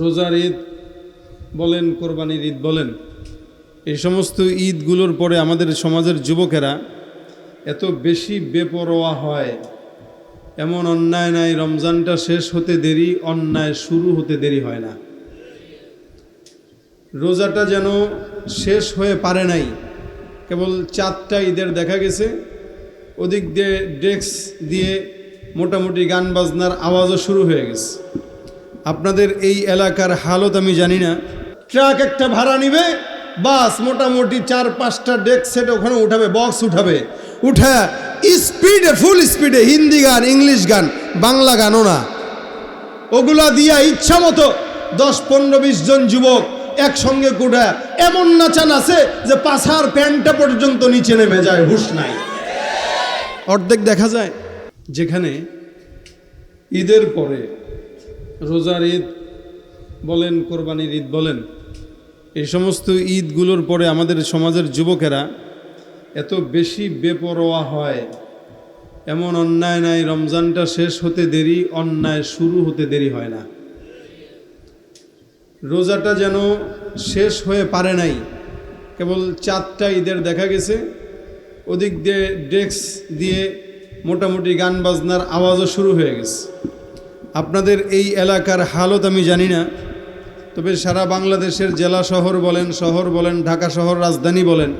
রোজার ঈদ বলেন, কোরবানির ঈদ বলেন, এই সমস্ত ঈদগুলোর পরে আমাদের সমাজের যুবকেরা এত বেশি বেপরোয়া হয়। এমন অন্যায় নাই, রমজানটা শেষ হতে দেরি, অন্যায় শুরু হতে দেরি হয় না। রোজাটা যেন শেষ হয়ে পারে নাই। কেবল চারটা ঈদের দেখা গেছে। ওদিক দিয়ে ডেস্ক দিয়ে মোটামুটি গান বাজনার আওয়াজও শুরু হয়ে গেছে। আপনাদের এই এলাকার হালত আমি জানি না। ট্রাক একটা ভাড়া নিবে, বাস মোটামুটি চার, পাঁচটা ডেস্ক সেট ওখানে উঠাবে বক্স উঠাবে। উঠা স্পিডে ফুল স্পিডে হিন্দি গান, ইংলিশ গান, বাংলা গানও না। ওগুলা দিয়া ইচ্ছা মতো দশ, পনেরো, বিশ জন যুবক একসঙ্গে কুটা এমন নাচান আছে যে পাছার প্যান্টটা পর্যন্ত নিচে নেমে যায়, হুশ নাই। অর্ধেক দেখা যায়, যেখানে ঈদের পরে রোজার ঈদ বলেন, কোরবানির ঈদ বলেন, এই সমস্ত ঈদগুলোর পরে আমাদের সমাজের যুবকেরা এত বেশি বেপরোয়া হয়। এমন অন্যায় নাই, রমজানটা শেষ হতে দেরি, অন্যায় শুরু হতে দেরি হয় না। রোজাটা যেন শেষ হয়ে পারে নাই। কেবল চারটা ঈদের দেখা গেছে। ওদিক দিয়ে ডেস্ক দিয়ে মোটামুটি গান বাজনার আওয়াজও শুরু হয়ে গেছে। আপনাদের এই এলাকার হালত আমি জানি না, তবে সারা বাংলাদেশের জেলা শহর বলেন শহর বলেন, ঢাকা শহর, রাজধানী বলেন,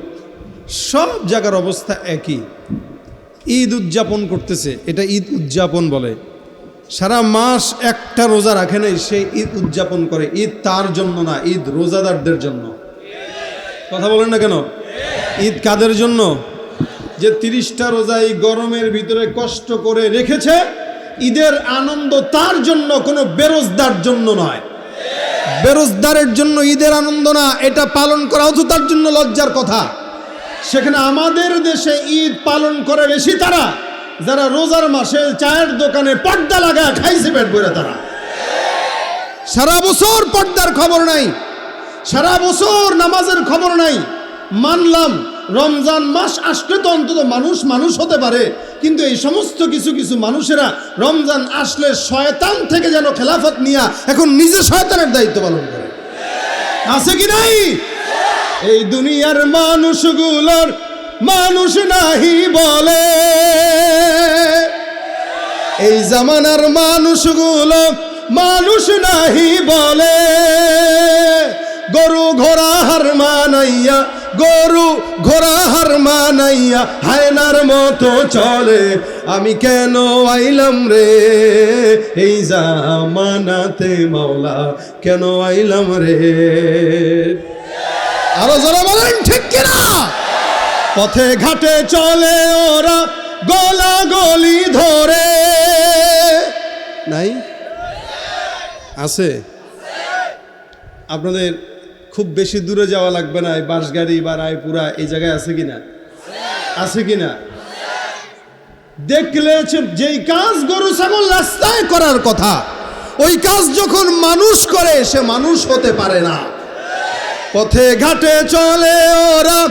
সব জায়গার অবস্থা একই। ঈদ উদযাপন করতেছে, এটা ঈদ উদযাপন বলে। সারা মাস একটা রোজা রাখে নাই, সে ঈদ উদযাপন করে। ঈদ তার জন্য না, ঈদ রোজাদারদের জন্য। কথা বলেন না কেন? ঈদ কাদের জন্য? যে তিরিশটা রোজা এই গরমের ভিতরে কষ্ট করে রেখেছে ঈদের আনন্দ তার জন্য, কোনো বেরোজদার জন্য নয়। বেরোজদারের জন্য ঈদের আনন্দ না, এটা পালন করাও তো তার জন্য লজ্জার কথা। সেখানে আমাদের দেশে ঈদ পালন করে বেশি তারা, যারা রোজার মাসে চায়ের দোকানে পর্দা লাগা খাইছে পেট বইরা তারা। সারা বছর পর্দার খবর নাই, সারা বছর নামাজের খবর নাই, মানলাম রমজান মাস আসলে তো অন্তত মানুষ মানুষ হতে পারে, কিন্তু এই সমস্ত কিছু কিছু মানুষেরা রমজান আসলে শয়তান থেকে যেন খেলাফত নিয়া এখন নিজে শয়তানের দায়িত্ব পালন করে। আছে কি নাই? এই দুনিয়ার মানুষগুলোর মানুষ নাহি বলে। এই জামানার মানুষগুলো মানুষ নাহি বলে। গরু ঘোড়া হার মানাইয়া, গরু ঘোড়া হার মানাইয়া হায়নার মতো চলে। আমি কেন আইলাম রে? এই জামানাতে মাওলা, কেন আইলাম রে? আরও যারা বলেন, ঠিক কিনা? পথে ঘাটে চলে ওরা, গলা গলি ধরে। নাই? আছে? আপনাদের খুব বেশি দূরে যাওয়া লাগবে না, এই বাঁশগাড়ি বা রায়পুরা এই জায়গায় আছে কিনা? আছে কিনা? দেখলে যে- যেই কাজ গরু, ছাগল রাস্তায় করার কথা, ওই কাজ যখন মানুষ করে, সে মানুষ হতে পারে না। পথে ঘাটে চলে ওরা,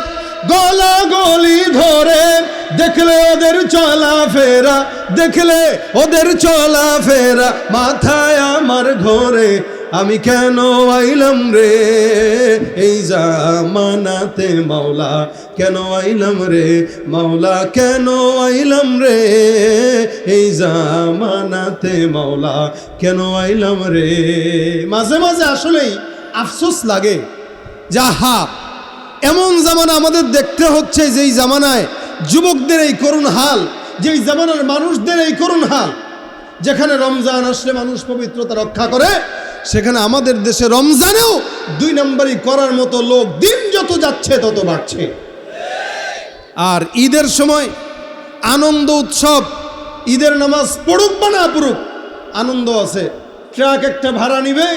গলা গলি ধরে, দেখলে ওদের চলা ফেরা দেখলে ওদের চলা ফেরা মাথায় আমার ঘরে আমি কেন আইলাম রে? এই জামানাতে মাওলা কেন আইলাম রে? মাওলা কেন আইলাম রে? এই জামানাতে মাওলা কেন আইলাম রে? মাঝে মাঝে আসলেই আফসোস লাগে যাহা এমন জামানা আমাদের দেখতে হচ্ছে যেই জামানায় যুবকদের এই করুণ হাল, যেই জামানার মানুষদের এই করুণ হাল, যেখানে রমজান আসলে মানুষ পবিত্রতা রক্ষা করে সেখানে আমাদের দেশে রমজানেও দুই নম্বরই করার মতো লোক দিন যত যাচ্ছে তত বাড়ছে। আর ঈদের সময় আনন্দ উৎসব, ঈদের নামাজ পড়ুক বা না পড়ুক, আনন্দ আছে। ট্রাক একটা ভাড়া নিবে,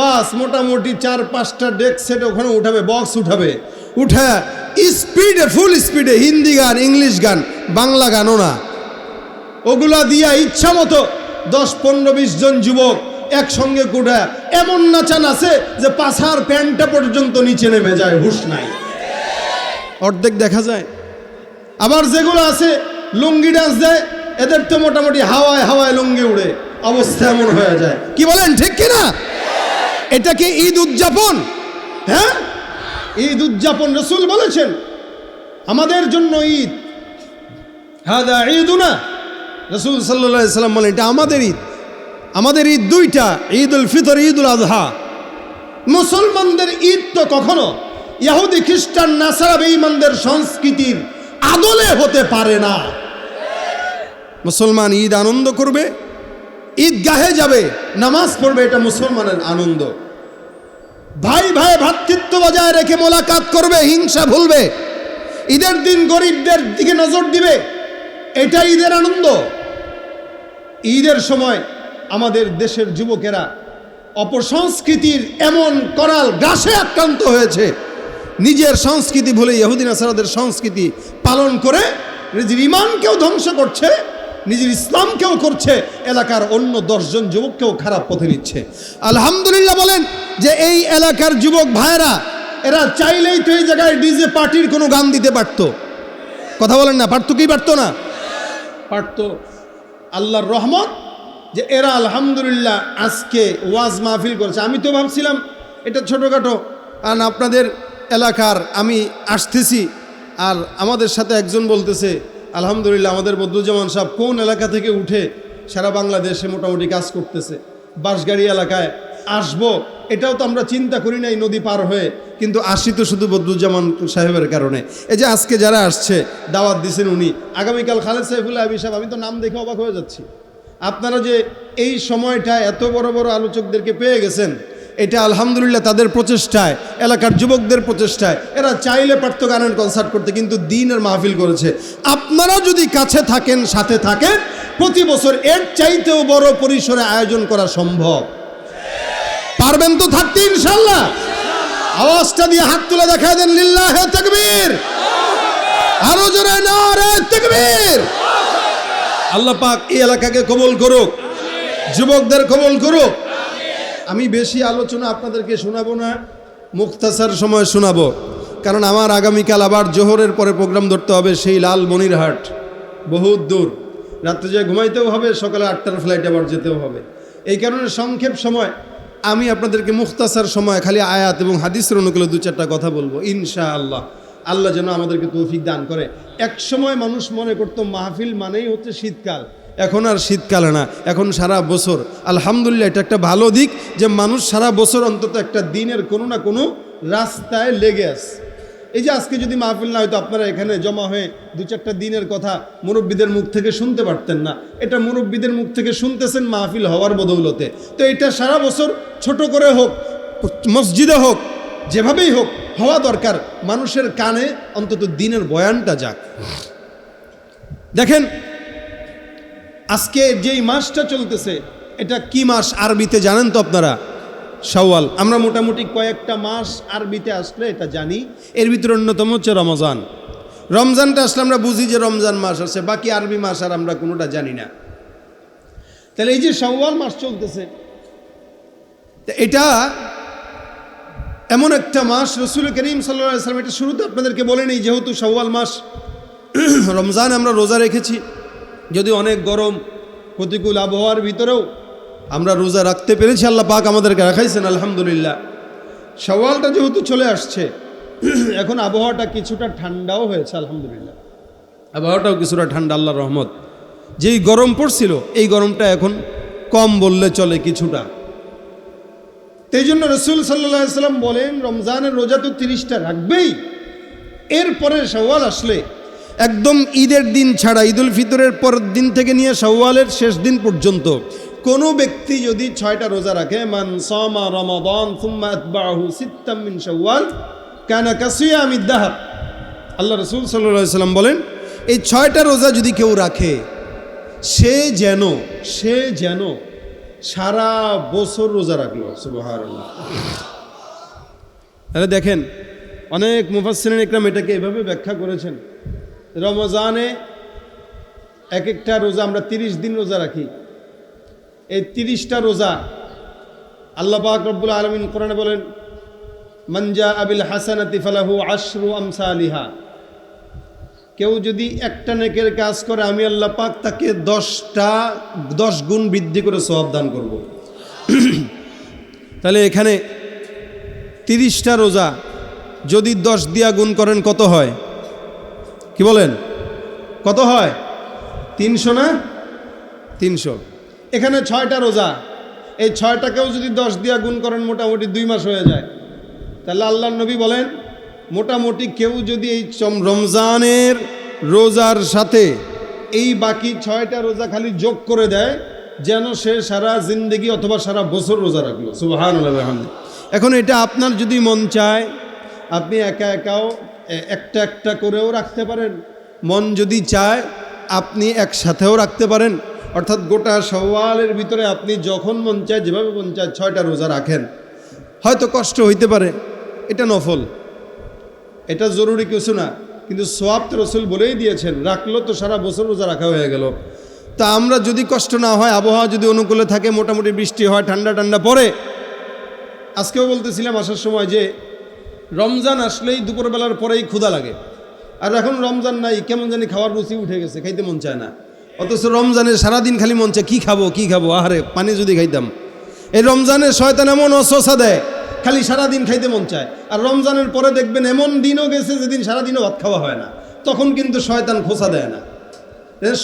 বাস মোটামুটি চার, পাঁচটা ডেস্ক সেট ওখানে উঠাবে, বক্স উঠাবে। উঠা স্পিডে ফুল স্পিডে হিন্দি গান, ইংলিশ গান, বাংলা গানও না। ওগুলা দিয়া ইচ্ছা মতো দশ, পনেরো, বিশ জন যুবক একসঙ্গে কুটা এমন নাচান আছে যে পাছার প্যান্টটা পর্যন্ত নিচে নেমে যায়, হুশ নাই। অর্ধেক দেখা যায়। আবার যেগুলো আছে, লুঙ্গি ডান্স দেয়, এদের তো মোটামুটি হাওয়ায় হাওয়ায় লুঙ্গি উড়ে, অবস্থা এমন হয়ে যায়। কি বলেন, ঠিক কিনা এটা কি ঈদ উদযাপন? হ্যাঁ? ঈদ উদযাপন রসুল বলেছেন, আমাদের জন্য ঈদ। হাদা ঈদুনা। রসুল সাল্লাহ সাল্লাম বলেন, এটা আমাদের ঈদ। আমাদের ঈদ দুইটা ঈদ উল ফিতর ঈদ উল আজহা। মুসলমানদের ঈদ তো কখনো ইহুদি খ্রিস্টান, নাসারা বেঈমানদের সংস্কৃতির আদলে হতে পারে না। মুসলমান ঈদ আনন্দ করবে, ঈদগাহে যাবে, নামাজ পড়বে, এটা মুসলমানের আনন্দ। ভাই ভাই ভ্রাতৃত্ব বজায় রেখে মোলাকাত করবে, হিংসা ভুলবে, ঈদের দিন গরিবদের দিকে নজর দিবে এটা ঈদের আনন্দ। ঈদের সময় আমাদের দেশের যুবকেরা অপসংস্কৃতির এমন করাল গ্রাসে আক্রান্ত হয়েছে। নিজের সংস্কৃতি ভুলে ইহুদিন আসারাদের সংস্কৃতি পালন করে নিজের ইমানকেও ধ্বংস করছে নিজের ইসলামকেও করছে এলাকার অন্য দশজন যুবককেও খারাপ পথে নিচ্ছে। আলহামদুলিল্লাহ বলেন যে এই এলাকার যুবক ভাইয়েরা এরা চাইলেই তো এই জায়গায় ডিজে পার্টির কোনো গান দিতে পারতো। কথা বলেন না পারতো কি পারতো না? পারতো। আল্লাহর রহমত যে এরা আলহামদুলিল্লাহ আজকে ওয়াজ মাহফিল করেছে। আমি তো ভাবছিলাম এটা ছোটোখাটো আর আপনাদের এলাকার আমি আসতেছি আর আমাদের সাথে একজন বলতেছে, আলহামদুলিল্লাহ আমাদের বদরুজ্জামান সাহেব কোন এলাকা থেকে উঠে সারা বাংলাদেশে মোটামুটি কাজ করতেছে? বাঁশগাড়ি এলাকায় আসব? এটাও তো আমরা চিন্তা করি নাই নদী পার হয়ে, কিন্তু আসি তো শুধু বদরুজ্জামান সাহেবের কারণে। এই যে আজকে যারা আসছে, দাওয়াত দিছেন উনি, আগামীকাল খালেদ সাহেবুল্লাহ আবি সাহেব, আমি তো নাম দেখে অবাক হয়ে যাচ্ছি। আপনারা যে এই সময়টা এত বড় বড় আলোচকদেরকে পেয়ে গেছেন, এটা আলহামদুলিল্লাহ তাদের প্রচেষ্টায়, এলাকার যুবকদের প্রচেষ্টায়, এরা চাইলে পারত গানের কনসার্ট করতে কিন্তু দিনের মাহফিল করেছে। আপনারা যদি কাছে থাকেন, সাথে থাকেন, প্রতি বছর এর চাইতেও বড় পরিসরে আয়োজন করা সম্ভব। পারবেন তো থাকতে ইনশাল্লাহ আওয়াজটা দিয়ে হাত তুলে দেখা দেন লিল্লাহে তাকবীর। আরও জোরে নারে তাকবীর। আল্লাহ পাক এই এলাকাকে কবল করুক, যুবকদের কবল করুক। আমি বেশি আলোচনা আপনাদেরকে শোনাবো না, মুক্তাসার সময় শোনাবো। কারণ আমার আগামীকাল আবার জোহরের পরে প্রোগ্রাম ধরতে হবে সেই লাল মনিরহাট, বহুত দূর। রাত্রে যে ঘুমাইতেও হবে, সকালে আটটার ফ্লাইটে আবার যেতেও হবে। এই কারণে সংক্ষেপ সময়, আমি আপনাদেরকে মুখতাসার সময় খালি আয়াত এবং হাদিসের অনুকূলে দু চারটা কথা বলব ইনশা আল্লাহ আল্লাহ যেন আমাদেরকে তৌফিক দান করে। এক সময় মানুষ মনে করতো মাহফিল মানেই হচ্ছে শীতকাল। এখন আর শীতকালে না। এখন সারা বছর। আলহামদুলিল্লাহ, এটা একটা ভালো দিক যে মানুষ সারা বছর অন্তত একটা দিনের কোনো না কোনো রাস্তায় লেগে আছে। এই যে আজকে যদি মাহফিল না হয়তো আপনারা এখানে জমা হয়ে দু চারটা দিনের কথা মুরব্বীদের মুখ থেকে শুনতে পারতেন না। এটা মুরব্বীদের মুখ থেকে শুনতেছেন মাহফিল হওয়ার বদৌলতে। তো এটা সারা বছর ছোট করে হোক, মসজিদে হোক, যেভাবেই হোক হওয়া দরকার মানুষের কানে অন্তত দিনের বয়ানটা যাক। দেখেন, আজকে যেই মাসটা চলতেছে, এটা কি মাস আরবিতে জানেন তো আপনারা? শাওয়াল। আমরা মোটামুটি কয়েকটা মাস আরবিতে আসলে এটা জানি। এর ভিতরে অন্যতম হচ্ছে রমজান। রমজানটা আসলে আমরা বুঝি যে রমজান মাস আছে, বাকি আরবি মাস আর আমরা কোনোটা জানি না। তাহলে এই যে শাওয়াল মাস চলতেছে এটা এমন একটা মাস রসুল করিম সাল্লা সাল্লাম এটা শুরুতে আপনাদেরকে বলেনি যেহেতু শাওয়াল মাস, রমজান আমরা রোজা রেখেছি। যদি অনেক গরম, প্রতিকূল আবহাওয়ার ভিতরেও আমরা রোজা রাখতে পেরেছি, আল্লাহ পাক আমাদেরকে রাখাইছেন, আলহামদুলিল্লাহ। সওয়ালটা যেহেতু চলে আসছে, এখন আবহাওয়াটা কিছুটা ঠান্ডাও হয়েছে, আলহামদুলিল্লাহ। আবহাওয়াটাও কিছুটা ঠান্ডা আল্লাহ রহমত। যেই গরম পড়ছিল, এই গরমটা এখন কম বললে চলে কিছুটা। সেই জন্য রসুল সাল্লাম বলেন, রমজানের রোজা তো তিরিশটা রাখবেই। এরপরে সওয়াল আসলে একদম ঈদের দিন ছাড়া, ঈদুল ফিতরের পরের দিন থেকে নিয়ে সওয়ালের শেষ দিন পর্যন্ত কোনো ব্যক্তি যদি ছয়টা রোজা রাখে, মান সমা রমাদান সুম্মা আতবাহু সিত্তাম মিন শাওয়াল, কানা আল্লাহ রসুল সাল্লাম বলেন, এই ছয়টা রোজা যদি কেউ রাখে, সে যেন সে যেন সারা বছর রোজা রাখল তাহলে দেখেন, অনেক মুফাসসিরিন ইকরাম এটাকে এভাবে ব্যাখ্যা করেছেন। রমজানে এক একটা রোজা আমরা তিরিশ দিন রোজা রাখি। এই তিরিশটা রোজা আল্লাহ পাক রব্বুল আলমিন কোরআনে বলেন মঞ্জা আবিল হাসানাতি ফালাহু আশরু আমসা আলিহা কেউ যদি একটা নেকের কাজ করে, আমি আল্লাহ পাক তাকে দশটা, দশ গুণ বৃদ্ধি করে সব দান করব। তাহলে এখানে তিরিশটা রোজা যদি দশ দিয়া গুণ করেন, কত হয়? কি বলেন? কত হয়? তিনশো না? তিনশো। এখানে ছয়টা রোজা। এই ছয়টাকেও যদি দশ দিয়া গুণ করেন, মোটামুটি দুই মাস হয়ে যায়। তাহলে আল্লাহ নবী বলেন মোটামুটি কেউ যদি এই রমজানের রোজার সাথে এই বাকি ছয়টা রোজা খালি যোগ করে দেয়, যেন সে সারা জিন্দগি অথবা সারা বছর রোজা রাখল। সুবাহান এখন এটা আপনার যদি মন চায়, আপনি একা একাও একটা একটা করেও রাখতে পারেন। মন যদি চায়, আপনি একসাথেও রাখতে পারেন। অর্থাৎ গোটা সওয়ালের ভিতরে আপনি যখন মন চায়, যেভাবে মন চায়, ছয়টা রোজা রাখেন। হয়তো কষ্ট হইতে পারে, এটা নফল। এটা জরুরি কিছু না, কিন্তু সোয়াব তো রসুল বলেই দিয়েছেন, রাখল তো সারা বছর রোজা রাখা হয়ে গেল। তা আমরা যদি কষ্ট না হয়, আবহাওয়া যদি অনুকূলে থাকে, মোটামুটি বৃষ্টি হয়, ঠান্ডা ঠান্ডা পরে আজকেও বলতেছিলাম আসার সময় যে, রমজান আসলেই দুপুরবেলার পরেই ক্ষুধা লাগে। আর এখন রমজান নাই, কেমন জানি খাওয়ার রুচি উঠে গেছে, খাইতে মন চায় না। অথচ রমজানে সারাদিন খালি মন চায়, কী খাব কী খাব? আহারে, পানি যদি খাইতাম। এই রমজানের শয়তান এমন অসোসা দেয় খালি সারাদিন খাইতে মন চায়। আর রমজানের পরে দেখবেন এমন দিনও গেছে যেদিন সারাদিনও ভাত খাওয়া হয় না। তখন কিন্তু শয়তান খোসা দেয় না।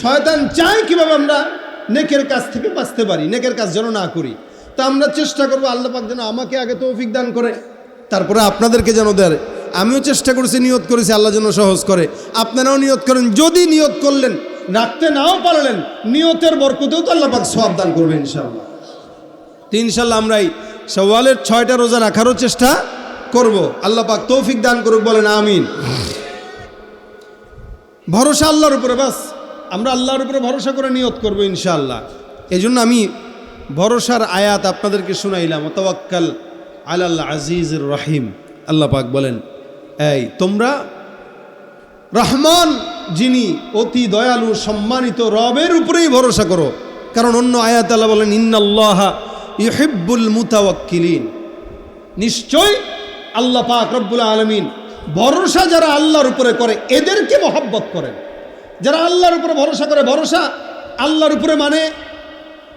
শয়তান চায় কীভাবে আমরা নেকের কাজ থেকে বাঁচতে পারি, নেকের কাজ যেন না করি। তা আমরা চেষ্টা করব, আল্লাহ পাক যেন আমাকে আগে তৌফিক দান করে, তারপরে আপনাদেরকে যেন দেয়। আমিও চেষ্টা করেছি, নিয়ত করেছি, আল্লাহ যেন সহজ করে। আপনারাও নিয়ত করেন, যদি নিয়ত করলেন, রাখতে নাও পারলেন, নিয়তের বরকতেও তো আল্লাহ পাক সব দান করবে ইনশাআল্লাহ। তো ইনশাল্লাহ আমরা এই সওয়ালের ছয়টা রোজা রাখারও চেষ্টা করব। আল্লাহ পাক তৌফিক দান করুক, বলেন আমিন। ভরসা আল্লাহর উপরে, বাস। আমরা আল্লাহর উপরে ভরসা করে নিয়ত করব ইনশাআল্লাহ। এই জন্য আমি ভরসার আয়াত আপনাদেরকে শুনাইলাম। তওয়াক্কাল আলাল্লাহ আজিজুর রহিম। আল্লাহ পাক বলেন, এই, তোমরা রহমান যিনি অতি দয়ালু, সম্মানিত রবের উপরেই ভরসা করো। কারণ অন্য আয়াত আল্লাহ বলেন, ইন্নাল্লাহ ইহিব্বুল মুতাওয়াক্কিলিন। নিশ্চয় আল্লাহ পাক রব্বুল আলমিন ভরসা যারা আল্লাহর উপরে করে, এদেরকে মহাব্বত করেন। যারা আল্লাহর উপরে ভরসা করে, ভরসা আল্লাহর উপরে মানে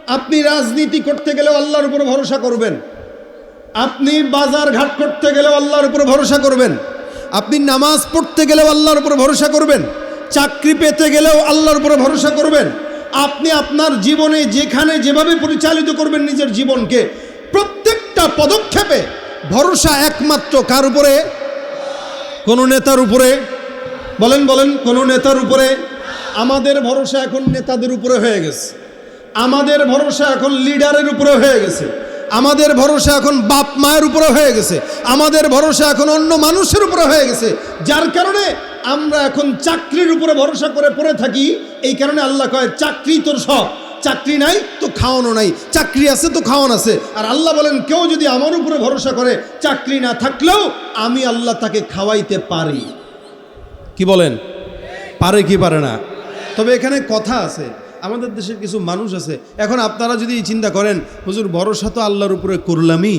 আপনি রাজনীতি করতে গেলেও আল্লাহর উপরে ভরসা করবেন। আপনি বাজার ঘাট করতে গেলেও আল্লাহর উপরে ভরসা করবেন। আপনি নামাজ পড়তে গেলেও আল্লাহর উপরে ভরসা করবেন। চাকরি পেতে গেলেও আল্লাহর উপরে ভরসা করবেন। আপনি আপনার জীবনে যেখানে যেভাবে পরিচালিত করবেন নিজের জীবনকে, প্রত্যেকটা পদক্ষেপে ভরসা একমাত্র কার উপরে? কোনো নেতার উপরে? বলেন বলেন, কোনো নেতার উপরে? আমাদের ভরসা এখন নেতাদের উপরে হয়ে গেছে। আমাদের ভরসা এখন লিডারের উপরে হয়ে গেছে। আমাদের ভরসা এখন বাপ মায়ের উপরে হয়ে গেছে। আমাদের ভরসা এখন অন্য মানুষের উপরে হয়ে গেছে। যার কারণে আমরা এখন চাকরির উপরে ভরসা করে পড়ে থাকি, এই কারণে আল্লাহ কয়, চাকরি তোর সব। চাকরি নাই তো খাওয়ানো নাই। চাকরি আছে তো খাওয়ান আছে। আর আল্লাহ বলেন, কেউ যদি আমার উপরে ভরসা করে, চাকরি না থাকলেও আমি আল্লাহ তাকে খাওয়াইতে পারি। কি বলেন? পারে কি পারে না? তবে এখানে কথা আছে, আমাদের দেশের কিছু মানুষ আছে। এখন আপনারা যদি চিন্তা করেন, হুজুর, ভরসা তো আল্লাহর উপরে করলামই।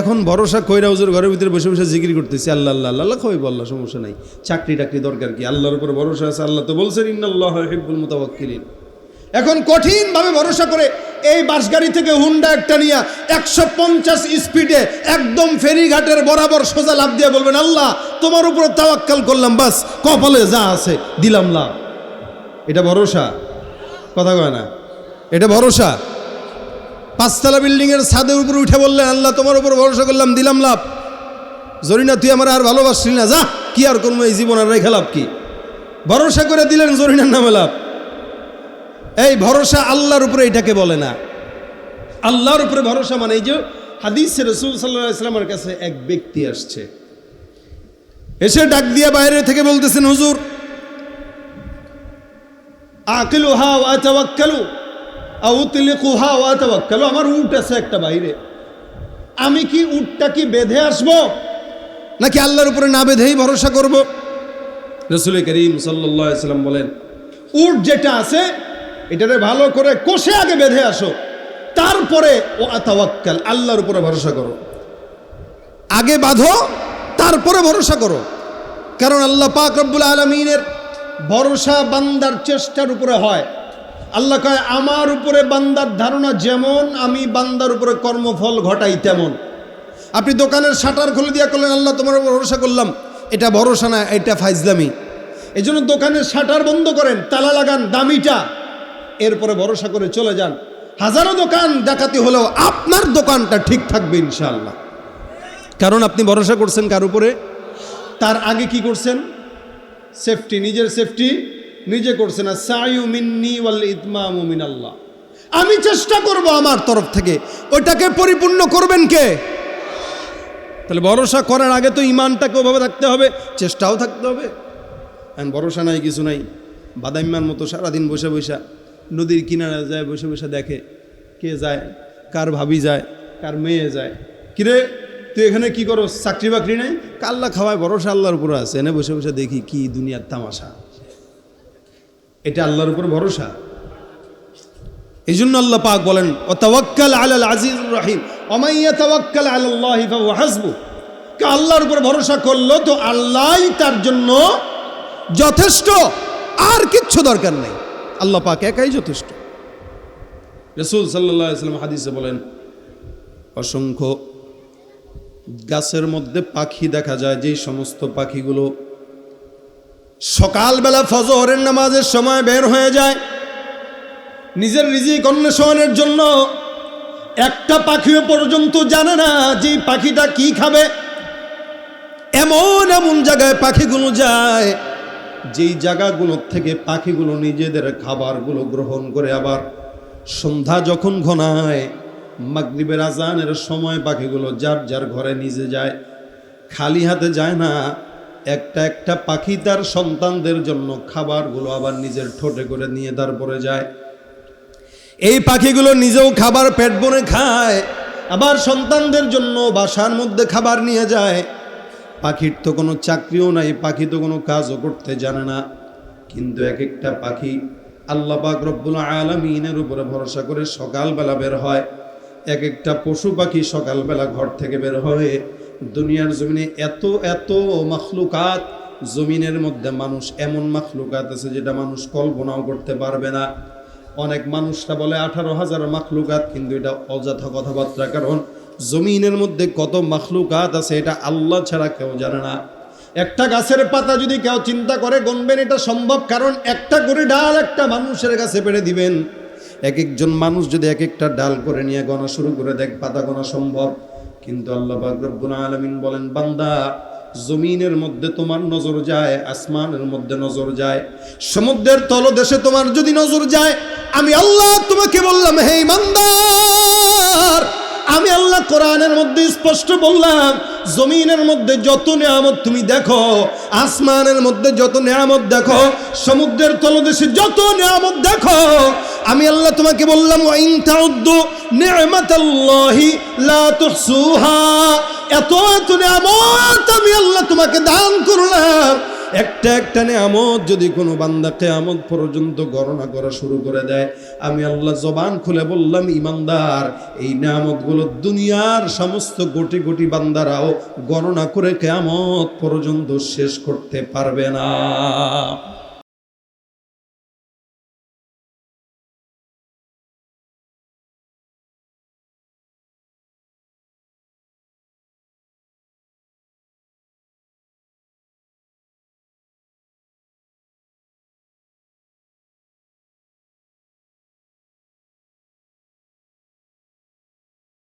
এখন ভরসা কইরা হুজুর ঘরের ভিতরে বসে বসে জিকির করতেছি, আল্লাহ আল্লাহ আল্লাহ খাওয়াইবো আল্লাহ, সমস্যা নাই। চাকরি টাকরি দরকার কি? আল্লাহর উপর ভরসা আছে, আল্লাহ তো বলছেন, ইন্নাল্লাহ হিব্বুল মুতাওয়াক্কিলিন। এখন কঠিনভাবে ভরসা করে এই বাসগাড়ি থেকে হুন্ডা একটা নিয়ে একশো পঞ্চাশ স্পিডে একদম ফেরিঘাটের বরাবর সোজা লাভ দিয়ে বলবেন, আল্লাহ, তোমার উপর তাওয়াক্কাল করলাম, বাস, কপালে যা আছে, দিলাম লাভ। এটা ভরসা? কথা কয় না? এটা ভরসা? পাঁচতলা বিল্ডিংয়ের ছাদের উপরে উঠে বললেন আল্লাহ, তোমার উপর ভরসা করলাম, দিলাম লাভ। জরিনা, তুই আমার আর ভালোবাসছিলি না, যা। কি আর করব, এই জীবন আর রেখে লাভ কি? ভরসা করে দিলেন জরিনার নামে লাভ। এই ভরসা আল্লাহর উপরে এটাকে বলে না। আল্লাহর উপরে ভরসা মানে এই যে হাদিস রসুল সাল্লাহ ইসলামের কাছে এক ব্যক্তি আসছে। এসে ডাক দিয়ে বাইরে থেকে বলতেছেন, হুজুর আকিলু হা ওয়া আমার উট আছে একটা বাইরে। আমি কি উটটা কি বেঁধে আসব, নাকি আল্লাহর উপরে না বেঁধেই ভরসা করব? রসুল করিম সাল্লাম বলেন, উট যেটা আছে, এটারে ভালো করে কষে আগে বেঁধে আসো, তারপরে ও আতাওয়াক্কাল, আল্লাহর উপরে ভরসা করো। আগে বাঁধো, তারপরে ভরসা করো। কারণ আল্লাহ পাক রব্বুল আলমিনের ভরসা বান্দার চেষ্টার উপরে হয়। আল্লাহ কয়, আমার উপরে বান্দার ধারণা যেমন, আমি বান্দার উপরে কর্মফল ঘটাই তেমন। আপনি দোকানের শাটার খুলে দিয়া করলেন, আল্লাহ তোমার উপর ভরসা করলাম। এটা ভরসা না, এটা ফাইজলামি। এই জন্য দোকানের শাটার বন্ধ করেন, তালা লাগান, দামিটা। এরপরে ভরসা করে চলে যান। হাজারো দোকান ডাকাতি হলেও আপনার দোকানটা ঠিক থাকবে ইনশাআল্লাহ। কারণ আপনি ভরসা করছেন কার উপরে? তার আগে কি করছেন? সেফটি, নিজের সেফটি নিজে করছে না সায়ু মিন্নি ওয়াল ইতমামু মিনাল্লাহ। আমি চেষ্টা করব আমার তরফ থেকে। ওইটাকে পরিপূর্ণ করবেন কে? তাহলে ভরসা করার আগে তো ইমানটাকে ওভাবে থাকতে হবে, চেষ্টাও থাকতে হবে। এখন ভরসা নাই, কিছু নাই। বাদাইম্যার মতো সারাদিন বসে বসে নদীর কিনারে যায়, বসে বসে দেখে কে যায়, কার ভাবি যায়, কার মেয়ে যায়। কিরে তুই এখানে কি করো চাকরি বাকরি নাই? কাল্লা খাওয়ায়? ভরসা আল্লাহর উপরে আছে। এনে বসে বসে দেখি কি দুনিয়ার তামাশা। এটা আল্লাহর উপর ভরসা। এই জন্য আল্লাহ পাক বলেন অমাইয়া হাসবু। কে আল্লাহর উপর ভরসা করল তো আল্লাহই তার জন্য যথেষ্ট, আর কিচ্ছু দরকার নেই। আল্লাহ পাক একাই যথেষ্ট। রসুল সাল্লাহ ইসলাম হাদিসে বলেন, অসংখ্য গাছের মধ্যে পাখি দেখা যায়, যেই সমস্ত পাখিগুলো সকালবেলা ফজহরের নামাজের সময় বের হয়ে যায়। নিজের রিজিক অন্বেষণের জন্য একটা পাখিও পর্যন্ত জানে না যে পাখিটা কি খাবে। এমন এমন জায়গায় পাখিগুলো যায়, যেই জায়গাগুলোর থেকে পাখিগুলো নিজেদের খাবারগুলো গ্রহণ করে আবার সন্ধ্যা যখন ঘনায়, মাগরিবের আজানের সময় পাখিগুলো যার যার ঘরে নিজে যায়, খালি হাতে যায় না একটা একটা পাখি তার সন্তানদের জন্য খাবারগুলো আবার নিজের ঠোঁটে করে নিয়ে তারপরে যায়। এই পাখিগুলো নিজেও খাবার পেট ভরে খায়, আবার সন্তানদের জন্য বাসার মধ্যে খাবার নিয়ে যায়। পাখির তো কোনো চাকরিও নাই, পাখি তো কোনো কাজও করতে জানে না। কিন্তু এক একটা পাখি আল্লাহ পাক রব্বুল আলমিনের উপরে ভরসা করে সকালবেলা বের হয়। এক একটা পশু পাখি সকালবেলা ঘর থেকে বের হয়ে দুনিয়ার জমিনে এত এত মাখলুকাত, জমিনের মধ্যে মানুষ এমন মাখলুকাত আছে যেটা মানুষ কল্পনাও করতে পারবে না। অনেক মানুষরা বলে আঠারো হাজার মাখলুকাত, কিন্তু এটা অযথা কথাবার্তা, কারণ জমিনের মধ্যে কত মাখলুকাত আছে এটা আল্লাহ ছাড়া কেউ জানে না। একটা গাছের পাতা যদি কেউ চিন্তা করে, গণবেন এটা সম্ভব, কারণ একটা করে ডাল একটা মানুষের কাছে পেড়ে দিবেন। এক একজন মানুষ যদি এক একটা ডাল করে নিয়ে গণা শুরু করে দেখ পাতা গণা সম্ভব। কিন্তু আল্লাহ রব্বুল আলমিন বলেন, বান্দা, জমিনের মধ্যে তোমার নজর যায়, আসমানের মধ্যে নজর যায়, সমুদ্রের তলদেশে তোমার যদি নজর যায়, আমি আল্লাহ তোমাকে বললাম, হে ইমানদার আমি আল্লাহ কোরআনের মধ্যে স্পষ্ট বললাম, জমিনের মধ্যে যত নিয়ামত তুমি দেখো, আসমানের মধ্যে যত নিয়ামত দেখো, সমুদ্রের তলদেশে যত নিয়ামত দেখো, আমি আল্লাহ তোমাকে বললাম এত এত নিয়ামত আমি আল্লাহ তোমাকে দান করলাম। একটা একটা নেয়ামত যদি কোনো বান্দা কেয়ামত পর্যন্ত গণনা করা শুরু করে দেয়, আমি আল্লাহ জবান খুলে বললাম, ইমানদার, এই নেয়ামতগুলো দুনিয়ার সমস্ত গোটি গোটি বান্দারাও গণনা করে কেয়ামত পর্যন্ত শেষ করতে পারবে না।